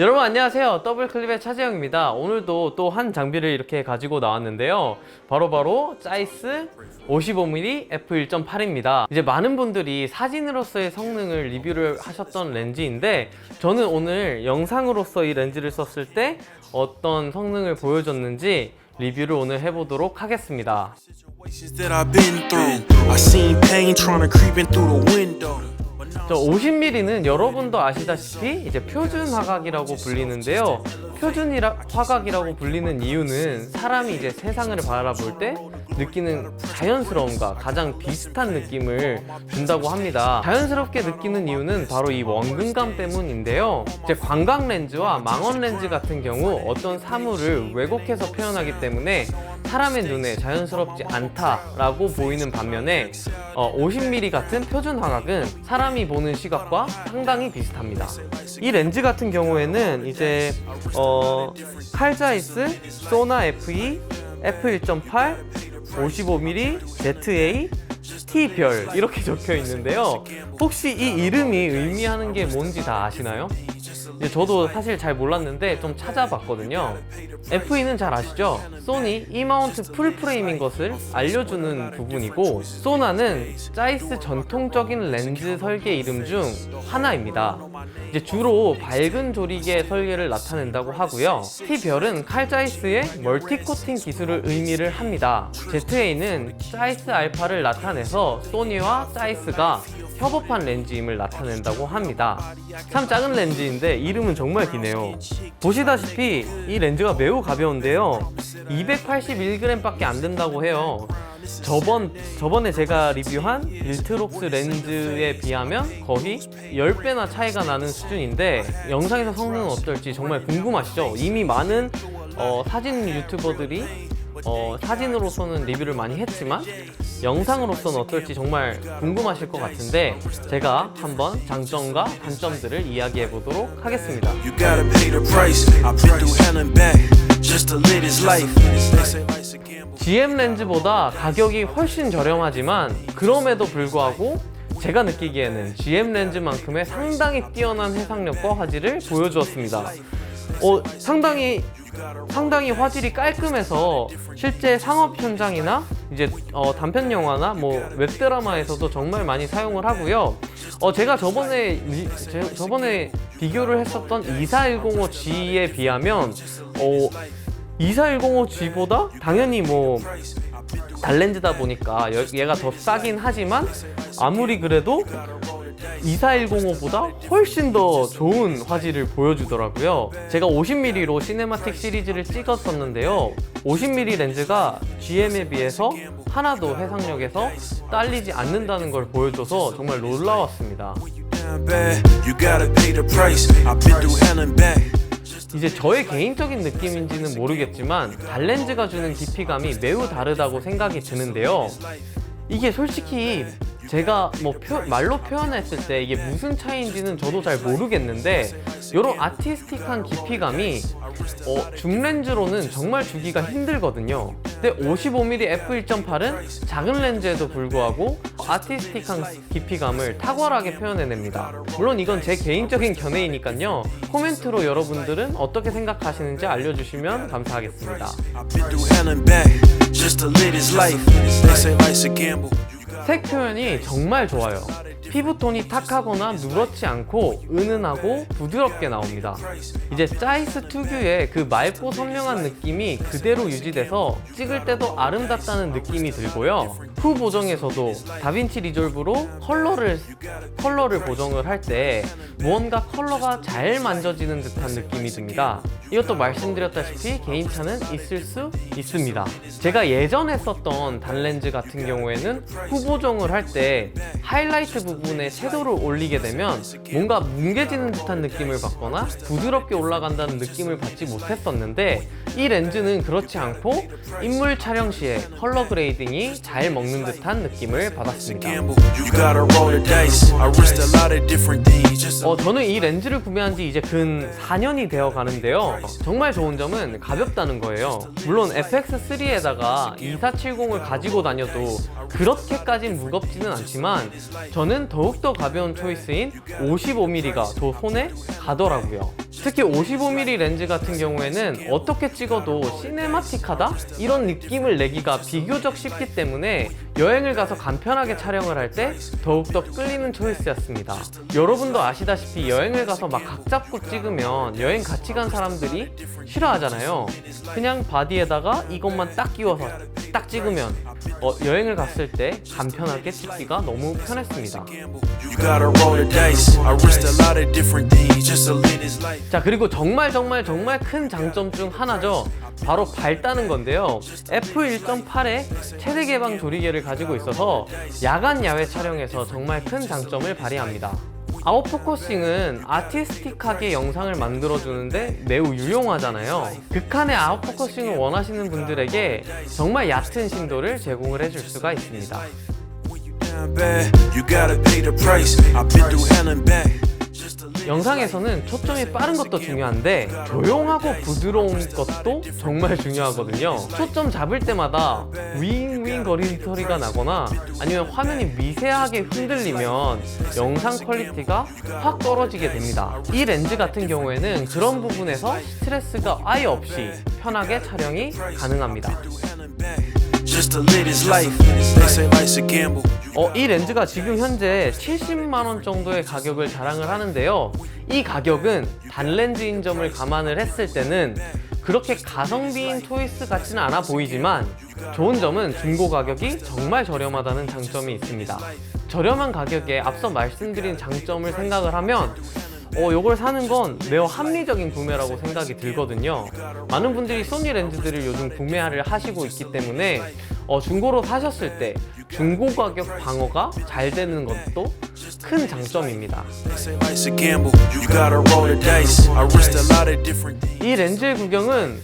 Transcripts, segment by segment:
여러분 안녕하세요. 더블클립의 차재영입니다. 오늘도 또 한 장비를 이렇게 가지고 나왔는데요. 바로 바로 짜이스 55mm f1.8입니다. 이제 많은 분들이 사진으로서의 성능을 리뷰를 하셨던 렌즈인데 저는 오늘 영상으로서 이 렌즈를 썼을 때 어떤 성능을 보여줬는지 리뷰를 오늘 해보도록 하겠습니다 저 50mm는 여러분도 아시다시피 이제 표준 화각이라고 불리는데요. 표준이라 화각이라고 불리는 이유는 사람이 이제 세상을 바라볼 때 느끼는 자연스러움과 가장 비슷한 느낌을 준다고 합니다. 자연스럽게 느끼는 이유는 바로 이 원근감 때문인데요. 이제 광각 렌즈와 망원 렌즈 같은 경우 어떤 사물을 왜곡해서 표현하기 때문에 사람의 눈에 자연스럽지 않다라고 보이는 반면에 어, 50mm 같은 표준 화각은 사람이 보는 시각과 상당히 비슷합니다. 이 렌즈 같은 경우에는 이제 어, 칼자이스, 소나 FE, f1.8, 55mm, ZA, T별 이렇게 적혀 있는데요. 혹시 이 이름이 의미하는 게 뭔지 다 아시나요? 이제 저도 사실 잘 몰랐는데 좀 찾아봤거든요. FE는 잘 아시죠? 소니 E마운트 풀프레임인 것을 알려주는 부분이고 소나는 짜이스 전통적인 렌즈 설계 이름 중 하나입니다. 이제 주로 밝은 조리개 설계를 나타낸다고 하고요. T별은 칼자이스의 멀티 코팅 기술을 의미를 합니다. ZA는 짜이스 알파를 나타내서 소니와 짜이스가 협업한 렌즈임을 나타낸다고 합니다. 참 작은 렌즈인데 이름은 정말 기네요. 보시다시피 이 렌즈가 매우 가벼운데요. 281g밖에 안 된다고 해요. 저번 저번에 제가 리뷰한 빌트록스 렌즈에 비하면 거의 10배나 차이가 나는 수준인데 영상에서 성능은 어떨지 정말 궁금하시죠? 이미 많은 어, 사진 유튜버들이 어, 사진으로서는 리뷰를 많이 했지만 영상으로서는 어떨지 정말 궁금하실 것 같은데 제가 한번 장점과 단점들을 이야기해 보도록 하겠습니다. GM 렌즈보다 가격이 훨씬 저렴하지만 그럼에도 불구하고 제가 느끼기에는 GM 렌즈만큼의 상당히 뛰어난 해상력과 화질을 보여주었습니다. 어, 상당히 상당히 화질이 깔끔해서 실제 상업 현장이나 이제 어, 단편 영화나 뭐 웹드라마에서도 정말 많이 사용을 하고요. 어, 제가 저번에 리- 제- 저번에 비교를 했었던 2410G에 비하면 어, 2410G보다 당연히 뭐 달렌즈다 보니까 여- 얘가 더 싸긴 하지만 아무리 그래도 24105보다 훨씬 더 좋은 화질을 보여주더라고요. 제가 50mm로 시네마틱 시리즈를 찍었었는데요. 50mm 렌즈가 GM에 비해서 하나도 해상력에서 딸리지 않는다는 걸 보여줘서 정말 놀라웠습니다. 이제 저의 개인적인 느낌인지는 모르겠지만 달렌즈가 주는 깊이감이 매우 다르다고 생각이 드는데요. 이게 솔직히 제가 뭐 표- 말로 표현했을 때 이게 무슨 차이인지는 저도 잘 모르겠는데 이런 아티스틱한 깊이감이 어, 줌렌즈로는 정말 주기가 힘들거든요. 근데 55mm f1.8은 작은 렌즈에도 불구하고 아티스틱한 깊이감을 탁월하게 표현해냅니다. 물론 이건 제 개인적인 견해이니까요. 코멘트로 여러분들은 어떻게 생각하시는지 알려주시면 감사하겠습니다. 색 표현이 정말 좋아요. 피부톤이 탁하거나 누렇지 않고 은은하고 부드럽게 나옵니다. 이제 짜이스 특유의 그 맑고 선명한 느낌이 그대로 유지돼서 찍을 때도 아름답다는 느낌이 들고요. 후 보정에서도 다빈치 리졸브로 컬러를 컬러를 보정을 할 때 무언가 컬러가 잘 만져지는 듯한 느낌이 듭니다. 이것도 말씀드렸다시피 개인차는 있을 수 있습니다. 제가 예전에 썼던 단렌즈 같은 경우에는 후 보정을 할 때 하이라이트 부분 에 섀도우를 올리게 되면 뭔가 뭉개지는 듯한 느낌을 받거나 부드럽게 올라간다는 느낌을 받지 못했었는데 이 렌즈는 그렇지 않고 인물 촬영 시에 컬러 그레이딩이 잘 먹는 듯한 느낌을 받았습니다. 어, 저는 이 렌즈를 구매한 지 이제 근 4년이 되어 가는데요. 정말 좋은 점은 가볍다는 거예요. 물론 FX3에다가 2470을 가지고 다녀도 그렇게까진 무겁지는 않지만 저는 더욱더 가벼운 초이스인 55mm가 더 손에 가더라고요. 특히 55mm 렌즈 같은 경우에는 어떻게 찍어도 시네마틱하다? 이런 느낌을 내기가 비교적 쉽기 때문에 여행을 가서 간편하게 촬영을 할 때 더욱더 끌리는 초이스였습니다. 여러분도 아시다시피 여행을 가서 막 각 잡고 찍으면 여행 같이 간 사람들이 싫어하잖아요. 그냥 바디에다가 이것만 딱 끼워서 딱 찍으면 어, 여행을 갔을 때 간편하게 찍기가 너무 편했습니다. 자 그리고 정말 정말 정말 큰 장점 중 하나죠. 바로 밝다는 건데요. F1.8의 최대 개방 조리개를 가지고 있어서 야간 야외 촬영에서 정말 큰 장점을 발휘합니다 아웃 포커싱은 아티스틱하게 영상을 만들어주는데 매우 유용하잖아요 극한의 아웃 포커싱을 원하시는 분들에게 정말 얕은 심도를 제공을 해줄 수가 있습니다 영상에서는 초점이 빠른 것도 중요한데 조용하고 부드러운 것도 정말 중요하거든요. 초점 잡을 때마다 윙 윙 거리는 소리가 나거나 아니면 화면이 미세하게 흔들리면 영상 퀄리티가 확 떨어지게 됩니다. 이 렌즈 같은 경우에는 그런 부분에서 스트레스가 아예 없이 편하게 촬영이 가능합니다. 어, 이 렌즈가 지금 현재 70만 원 정도의 가격을 자랑을 하는데요. 이 가격은 단렌즈인 점을 감안을 했을 때는 그렇게 가성비인 초이스 같지는 않아 보이지만 좋은 점은 중고 가격이 정말 저렴하다는 장점이 있습니다. 저렴한 가격에 앞서 말씀드린 장점을 생각을 하면 어, 요걸 사는 건 매우 합리적인 구매라고 생각이 들거든요. 많은 분들이 소니 렌즈들을 요즘 구매를 하시고 있기 때문에 어, 중고로 사셨을 때 중고 가격 방어가 잘 되는 것도 큰 장점입니다. 이 렌즈의 구경은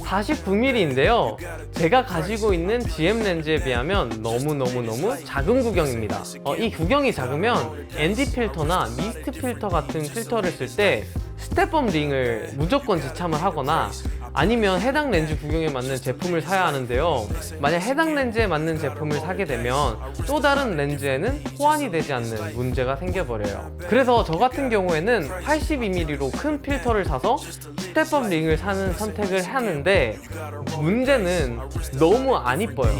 49mm인데요. 제가 가지고 있는 GM 렌즈에 비하면 너무너무너무 작은 구경입니다. 어, 이 구경이 작으면 ND 필터나 미스트 필터 같은 필터를 쓸 때 스텝업 링을 무조건 지참을 하거나 아니면 해당 렌즈 구경에 맞는 제품을 사야 하는데요. 만약 해당 렌즈에 맞는 제품을 사게 되면 또 다른 렌즈에는 호환이 되지 않는 문제가 생겨버려요. 그래서 저 같은 경우에는 82mm로 큰 필터를 사서 스텝업 링을 사는 선택을 하는데 문제는 너무 안 이뻐요.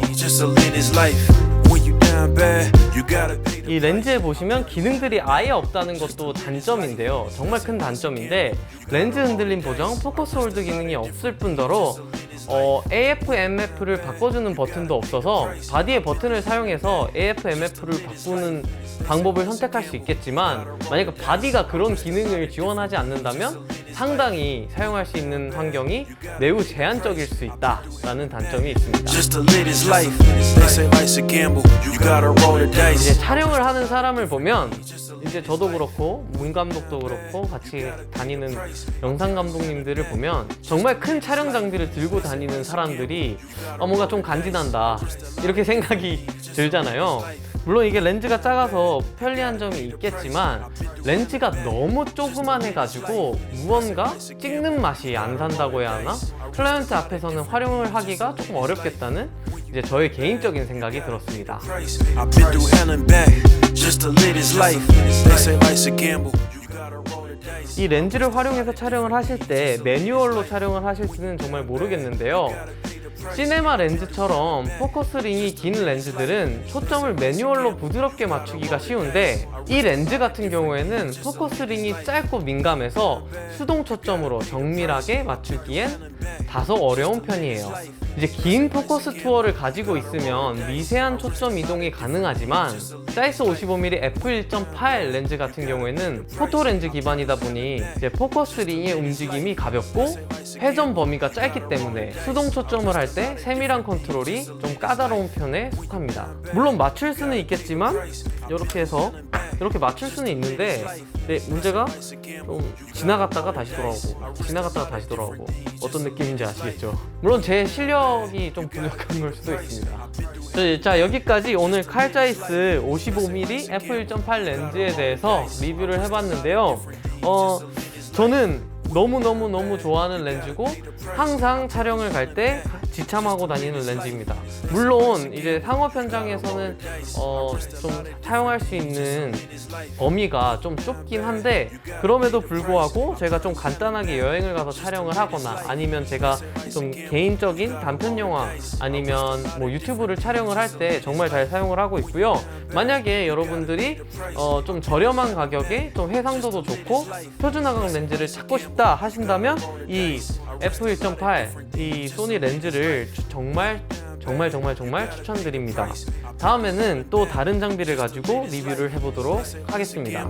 이 렌즈에 보시면 기능들이 아예 없다는 것도 단점인데요. 정말 큰 단점인데 렌즈 흔들림 보정, 포커스 홀드 기능이 없을 뿐더러 어, AF/MF를 바꿔주는 버튼도 없어서 바디의 버튼을 사용해서 AF/MF를 바꾸는 방법을 선택할 수 있겠지만 만약 바디가 그런 기능을 지원하지 않는다면 상당히 사용할 수 있는 환경이 매우 제한적일 수 있다라는 단점이 있습니다. 이제. 촬영을 하는 사람을 보면 이제 저도 그렇고 문 감독도 그렇고 같이 다니는 영상 감독님들을 보면 정말 큰 촬영 장비를 들고 다니는 사람들이 어, 뭔가 좀 간지난다 이렇게 생각이 들잖아요. 물론 이게 렌즈가 작아서 편리한 점이 있겠지만 렌즈가 너무 조그만해가지고 무언가 찍는 맛이 안 산다고 해야 하나? 클라이언트 앞에서는 활용을 하기가 조금 어렵겠다는 이제 저의 개인적인 생각이 들었습니다. 이 렌즈를 활용해서 촬영을 하실 때 매뉴얼로 촬영을 하실지는 정말 모르겠는데요. 시네마 렌즈처럼 포커스 링이 긴 렌즈들은 초점을 매뉴얼로 부드럽게 맞추기가 쉬운데 이 렌즈 같은 경우에는 포커스 링이 짧고 민감해서 수동 초점으로 정밀하게 맞추기엔 다소 어려운 편이에요. 이제 긴 포커스 투어를 가지고 있으면 미세한 초점 이동이 가능하지만 사이즈 55mm f1.8 렌즈 같은 경우에는 포토 렌즈 기반이다 보니 이제 포커스 링의 움직임이 가볍고 회전 범위가 짧기 때문에 수동 초점을 할 때 세밀한 컨트롤이 좀 까다로운 편에 속합니다. 물론 맞출 수는 있겠지만 이렇게 해서 이렇게 맞출 수는 있는데 네, 문제가 좀 지나갔다가 다시 돌아오고 지나갔다가 다시 돌아오고 어떤 느낌인지 아시겠죠? 물론 제 실력이 좀 부족한 걸 수도 있습니다. 자, 자, 여기까지 오늘 칼자이스 55mm f1.8 렌즈에 대해서 리뷰를 해봤는데요. 어 저는 너무너무너무 좋아하는 렌즈고 항상 촬영을 갈때 지참하고 다니는 렌즈입니다. 물론 이제 상업 현장에서는 어, 좀 사용할 수 있는 범위가 좀 좁긴 한데 그럼에도 불구하고 제가 좀 간단하게 여행을 가서 촬영을 하거나 아니면 제가 좀 개인적인 단편 영화 아니면 뭐 유튜브를 촬영을 할 때 정말 잘 사용을 하고 있고요. 만약에 여러분들이 어, 좀 저렴한 가격에 좀 해상도도 좋고 표준화각 렌즈를 찾고 싶다 하신다면 이 f1.8 이 소니 렌즈를 추- 정말 정말 정말 정말 추천드립니다. 다음에는 또 다른 장비를 가지고 리뷰를 해보도록 하겠습니다.